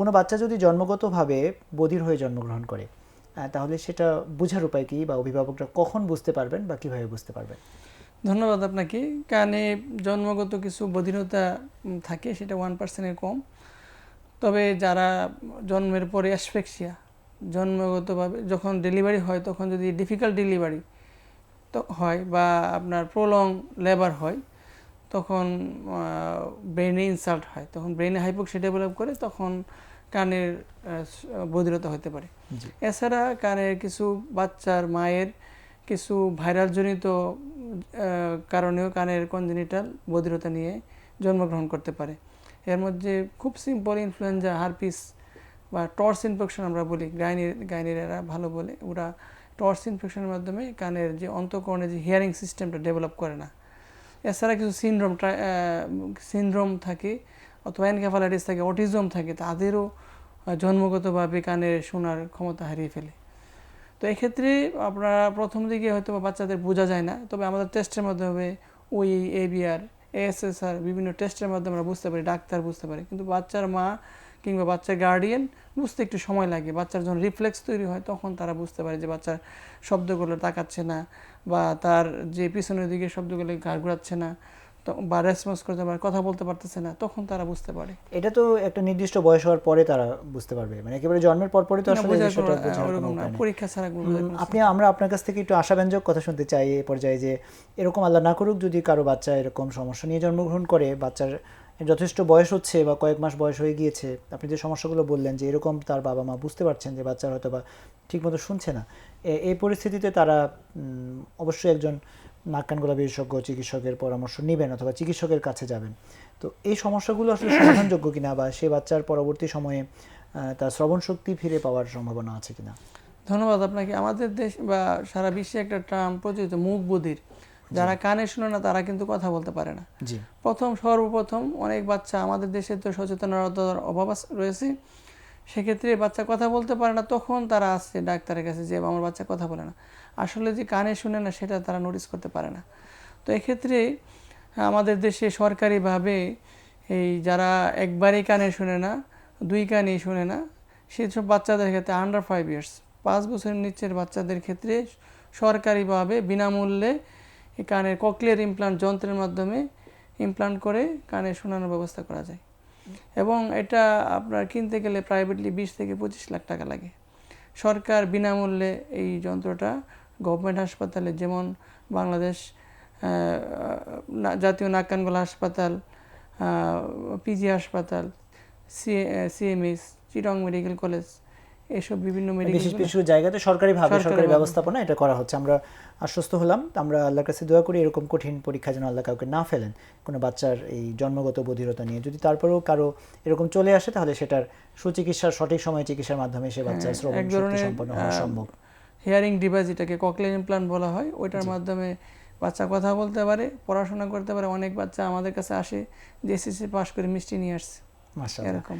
কোনো বাচ্চা যদি জন্মগতভাবে বধির হয়ে জন্মগ্রহণ করে তাহলে সেটা বোঝার উপায় কি বা অভিভাবকরা কখন বুঝতে পারবেন বা কীভাবে বুঝতে পারবেন? ধন্যবাদ আপনাকে। কানে জন্মগত কিছু বধিরতা থাকে সেটা ওয়ান পার্সেন্টের কম। তবে যারা জন্মের পরে অ্যাসফেক্সিয়া জন্মগতভাবে যখন ডেলিভারি হয়, তখন যদি ডিফিকাল্ট ডেলিভারি তো হয় বা আপনার প্রলং লেবার হয়, তখন ব্রেনে ইনসাল্ট হয়। তখন ব্রেনে হাইপোক্সি ডেভেলপ করে, তখন কানের বধিরতা হতে পারে। এছাড়া কানের কিছু বাচ্চার মায়ের কিছু ভাইরালজনিত কারণেও কানের কনজেনিটাল বধিরতা নিয়ে জন্মগ্রহণ করতে পারে। এর মধ্যে খুব সিম্পল ইনফ্লুয়েঞ্জা হারপিস বা টর্স ইনফেকশন আমরা বলি গাইনির গাইনিরা ভালো বলে। ওরা টর্স ইনফেকশনের মাধ্যমে কানের যে অন্তঃকরণে যে হিয়ারিং সিস্টেমটা ডেভেলপ করে না। এছাড়া কিছু সিনড্রোম সিনড্রোম থাকে অথবা এনকেফালাইটিস থাকে, অটিজম থাকে, তাদেরও জন্মগতভাবে কানের শোনার ক্ষমতা হারিয়ে ফেলে। তো এক্ষেত্রে আপনারা প্রথম দিকে হয়তো বাচ্চাদের বোঝা যায় না, তবে আমাদের টেস্টের মাধ্যমে ওই এবিআর, এএসএসআর বিভিন্ন টেস্টের মাধ্যমে আমরা বুঝতে পারি, ডাক্তার বুঝতে পারি। কিন্তু বাচ্চার মা কিংবা বাচ্চার গার্ডিয়ান বুঝতে একটু সময় লাগে। বাচ্চার যখন রিফ্লেক্স তৈরি হয়, তখন তারা বুঝতে পারে যে বাচ্চার শব্দগুলো তাকাচ্ছে না বা তার যে পিছনের দিকে শব্দগুলো ঘাড় ঘুরাচ্ছে না। বা রেসপন্স করতে পারে কথা বলতে পারতেছে না তখন তারা বুঝতে পারে। এটা তো একটা নির্দিষ্ট বয়স হওয়ার পরে তারা বুঝতে পারবে। মানে একেবারে জন্মের পর পরই তো আসলে বিষয়টা। পরীক্ষা ছাড়া আপনি আমরা আপনার কাছ থেকে একটু আশাব্যঞ্জক কথা শুনতে চাই পর্যায়ে যে এরকম আল্লাহ না করুক যদি কারও বাচ্চা এরকম সমস্যা নিয়ে জন্মগ্রহণ করে বাচ্চার যথেষ্ট বয়স হচ্ছে বা কয়েক মাস বয়স হয়ে গিয়েছে আপনি যে সমস্যাগুলো বললেন যে এরকম তার বাবা মা বুঝতে পারছেন যে বাচ্চার হয়তো বা ঠিকমতো শুনছে না এই পরিস্থিতিতে তারা উম, অবশ্যই একজন নাক কান গলা বিশেষজ্ঞ চিকিৎসকের পরামর্শ নেবেন অথবা চিকিৎসকের কাছে যাবেন। তো এই সমস্যাগুলো আসলে সমাধানযোগ্য কিনা বা সে বাচ্চার পরবর্তী সময়ে তার শ্রবণ শক্তি ফিরে পাওয়ার সম্ভাবনা আছে কিনা? ধন্যবাদ আপনাকে। আমাদের দেশ বা সারা বিশ্বে একটা টার্ম প্রচলিত মুখ বধির যারা কানে শুনে না তারা কিন্তু কথা বলতে পারে না। জি। প্রথম সর্বপ্রথম অনেক বাচ্চা আমাদের দেশে তো সচেতনতার অভাব রয়েছে। সেক্ষেত্রে বাচ্চা কথা বলতে পারে না, তখন তারা আসছে ডাক্তারের কাছে যে, আমার বাচ্চা কথা বলে না। আসলে যে কানে শুনে না, সেটা তারা নোটিস করতে পারে না। তো এক্ষেত্রে আমাদের দেশে সরকারিভাবে এই যারা একবারই কানে শুনে না, দুই কানেই শুনে না, সেসব বাচ্চাদের ক্ষেত্রে আন্ডার ফাইভ ইয়ার্স পাঁচ বছরের নিচের বাচ্চাদের ক্ষেত্রে সরকারিভাবে বিনামূল্যে কানের ককলিয়ার ইমপ্লান্ট যন্ত্রের মাধ্যমে ইমপ্লান্ট করে কানে শোনানোর ব্যবস্থা করা যায়। এবং এটা আপনার কিনতে গেলে প্রাইভেটলি বিশ থেকে পঁচিশ লাখ টাকা লাগে। সরকার বিনামূল্যে এই যন্ত্রটা গভর্নমেন্ট হাসপাতালে যেমন বাংলাদেশ জাতীয় নাকানগোলা কান গলা হাসপাতাল পিজি হাসপাতাল, C CMS Chirang medical college এসব বিভিন্ন মেডিকেল বিশেষ কিছু জায়গাতে সরকারি ভাবে সরকারি ব্যবস্থাপনা এটা করা হচ্ছে। আমরা আশ্বস্ত হলাম আমরা আল্লাহর কাছে দোয়া করি এরকম কঠিন পরীক্ষা যেন আল্লাহ কাউকে না ফেলেন কোনো বাচ্চার এই জন্মগত বধিরতা নিয়ে। যদি তারপরেও কারও এরকম চলে আসে তাহলে সেটার সুচিকিৎসার সঠিক সময়ে চিকিৎসার মাধ্যমে সে বাচ্চার শ্রবণ হ্যাঁ, শক্তি সম্পন্ন হওয়া সম্ভব। হিয়ারিং ডিভাইস যেটাকে ককলিয়ার ইমপ্লান্ট বলা হয় ওইটার মাধ্যমে বাচ্চা কথা বলতে পারে পড়াশোনা করতে পারে। অনেক বাচ্চা আমাদের কাছে আসে যে এসএসসি পাস করে মিষ্টি নিয়ে আসছে। মাশাআল্লাহ। এরকম।